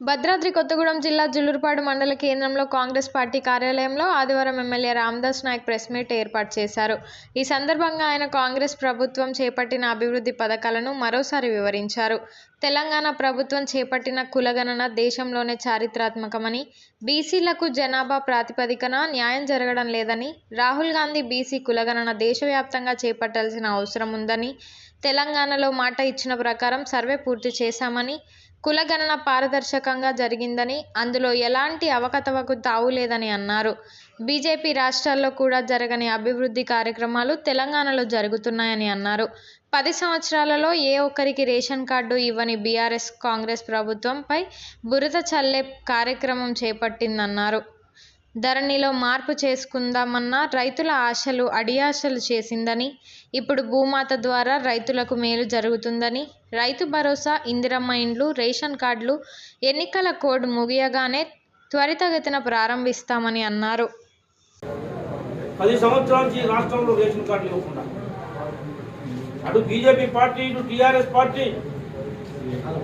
భద్రాద్రి కొత్తగూడెం జిల్లా జులూరుపాడు మండల కేంద్రంలో కాంగ్రెస్ పార్టీ కార్యాలయంలో ఆదివారం MLA Ramdas Nayak press meet ఏర్పాటు చేశారు. ఈ సందర్భంగా ఆయన కాంగ్రెస్ ప్రభుత్వం చేపట్టిన అభివృద్ధి పథకాలను మరోసారి వివరించారు. తెలంగాణ ప్రభుత్వం చేపట్టిన కులగణన దేశంలోనే చారిత్రాత్మకమని బీసీలకు జనాభా ప్రాతిపదికన న్యాయం జరగడం లేదని రాహుల్ గాంధీ బీసీ కులగణన దేశవ్యాప్తంగా చేపట్టాల్సిన అవసరం ఉందని తెలంగాణలో మాట ఇచ్చిన ప్రకారం సర్వే పూర్తి చేశామని కులగణన పారదర్శకంగా జరిగిందని అందులో ఎలాంటి అవకతవకు తావులేదని అన్నారు. బీజేపీ రాష్ట్రాల్లో కూడా జరగని అభివృద్ధి కార్యక్రమాలు తెలంగాణలో జరుగుతున్నాయని అన్నారు. పది సంవత్సరాలలో ఏ ఒక్కరికి రేషన్ కార్డు ఇవ్వని బీఆర్ఎస్ కాంగ్రెస్ ప్రభుత్వంపై బురద చల్లే కార్యక్రమం చేపట్టిందన్నారు. ధరణిలో మార్పు చేసుకుందామన్న రైతుల ఆశలు అడియాశలు చేసిందని ఇప్పుడు భూమాత ద్వారా రైతులకు మేలు జరుగుతుందని రైతు భరోసా ఇందిరమ్మ ఇండ్లు రేషన్ కార్డులు ఎన్నికల కోడ్ ముగియగానే త్వరితగతిన ప్రారంభిస్తామని అన్నారు. పది సంవత్సరాల నుంచి రాష్ట్రంలో రేషన్ కార్డులు ఇవ్వకుండా అటు బీజేపీ పార్టీ ఇటు టీఆర్ఎస్ పార్టీ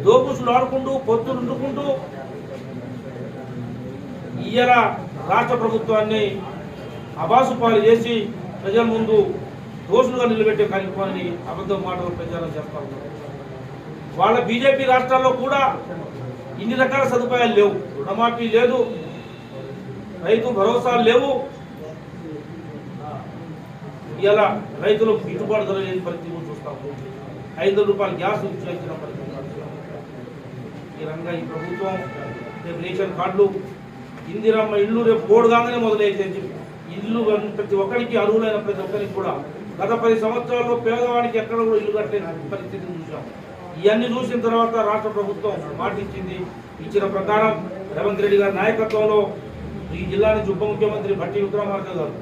దోపుసులు ఆడుకుంటూ పొత్తులు ఉండుకుంటూ ఇయ్యలా రాష్ట్ర ప్రభుత్వాన్ని అబాసుపాలు చేసి ప్రజల ముందు దోషులుగా నిలబెట్టే కార్యక్రమాన్ని అబద్ధం మాటలు ప్రచారం చేస్తా ఉన్నారు. వాళ్ళ బీజేపీ రాష్ట్రాల్లో కూడా ఇన్ని రకాల సదుపాయాలు లేవు. రుణమాఫీ లేదు రైతు భరోసాలు లేవు. ఇలా రైతులకు గిట్టుబాటు ధర లేని పరిస్థితి చూస్తాము ఐదు రూపాయలు గ్యాస్ ఇచ్చిన పరిస్థితి ఈ రంగా ఈ ప్రభుత్వం రేపు రేషన్ కార్డులు ఇందిరమ్మ ఇల్లు రేపు కోడ్ కాగానే మొదలైతే ఇల్లు ప్రతి ఒక్కరికి అర్హులైన ప్రతి ఒక్కరికి కూడా గత పది సంవత్సరాల్లో పేదవానికి ఎక్కడ కూడా ఇల్లు కట్టలేని పరిస్థితిని చూసాం ఇవన్నీ చూసిన తర్వాత రాష్ట్ర ప్రభుత్వం మాటిచ్చింది. ఇచ్చిన ప్రకారం రేవంత్ రెడ్డి గారి నాయకత్వంలో ఈ జిల్లా నుంచి ఉప ముఖ్యమంత్రి భట్టి విక్రమార్క గారు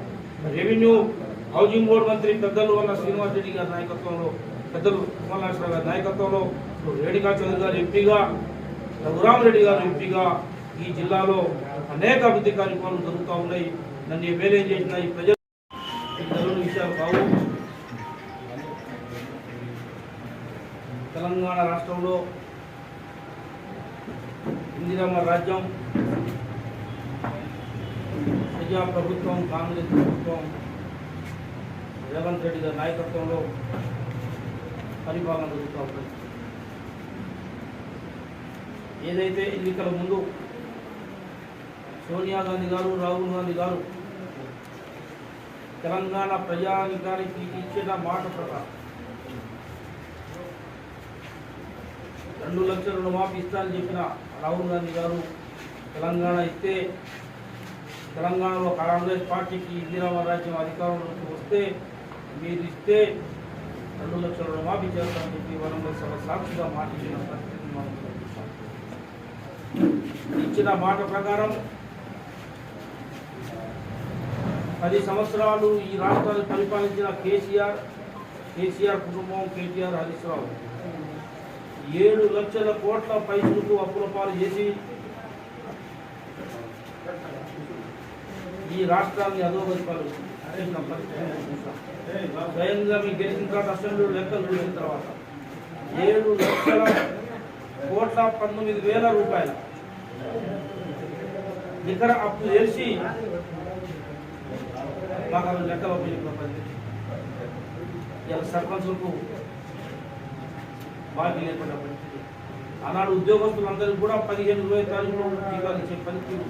రెవెన్యూ హౌజింగ్ బోర్డు మంత్రి పెద్దలు అన్న శ్రీనివాస్ రెడ్డి గారి నాయకత్వంలో పెద్దలు కుమారనాథరావు గారి నాయకత్వంలో రేణుకా చౌదరి గారు ఎంపీగా రఘురామ్ రెడ్డి గారు ఎంపీగా ఈ జిల్లాలో అనేక అభివృద్ధి కార్యక్రమాలు జరుగుతూ ఉన్నాయి. నన్ను ఎమ్మెల్యే చేసిన ఈ ప్రజలు జరుగుతున్న విషయాలు కావు. తెలంగాణ రాష్ట్రంలో ఇందిరమ్మ రాజ్యం ప్రజా ప్రభుత్వం కాంగ్రెస్ ప్రభుత్వం రేవంత్ రెడ్డి గారి నాయకత్వంలో పరిపాలన జరుగుతూ ఉంటుంది ఏదైతే ఎన్నికల ముందు సోనియా గాంధీ గారు రాహుల్ గాంధీ గారు తెలంగాణ ప్రజానికానికి ఇచ్చిన మాట ప్రకారం రెండు లక్షల రుణమాఫీ ఇస్తానని చెప్పిన రాహుల్ గాంధీ గారు తెలంగాణ ఇస్తే తెలంగాణలో కాంగ్రెస్ పార్టీకి ఇందిరామ రాజ్యం అధికారంలోకి వస్తే మీరు ఇస్తే రెండు లక్షల రుణమాఫీ చేస్తామని చెప్పి వరంగల్ సభ సాక్షిగా మాట ఇచ్చిన పరిస్థితిని మనం ఇచ్చిన మాట ప్రకారం పది సంవత్సరాలు ఈ రాష్ట్రాన్ని పరిపాలించిన కేసీఆర్ కేసీఆర్ కుటుంబం కేటీఆర్ హరీశ్రావు. ఏడు లక్షల కోట్ల పైసలకు అప్పుల పాలు చేసి ఈ రాష్ట్రాన్ని అధోగతి పాలు స్వయంగా మీకు గెలిచిన తర్వాత అసెంబ్లీ లెక్కలు చూసిన తర్వాత ఏడు లక్షల కోట్ల పంతొమ్మిది వేల రూపాయల నికర అప్పు చేసి బాగా లెక్కలో పోయిన పరిస్థితి ఇలా సర్పంచులకు బాగా లేకుండా పరిస్థితి. ఆనాడు ఉద్యోగస్తులందరికీ కూడా పదిహేను ఇరవై తారీఖులో టీకాలు ఇచ్చే పరిస్థితి.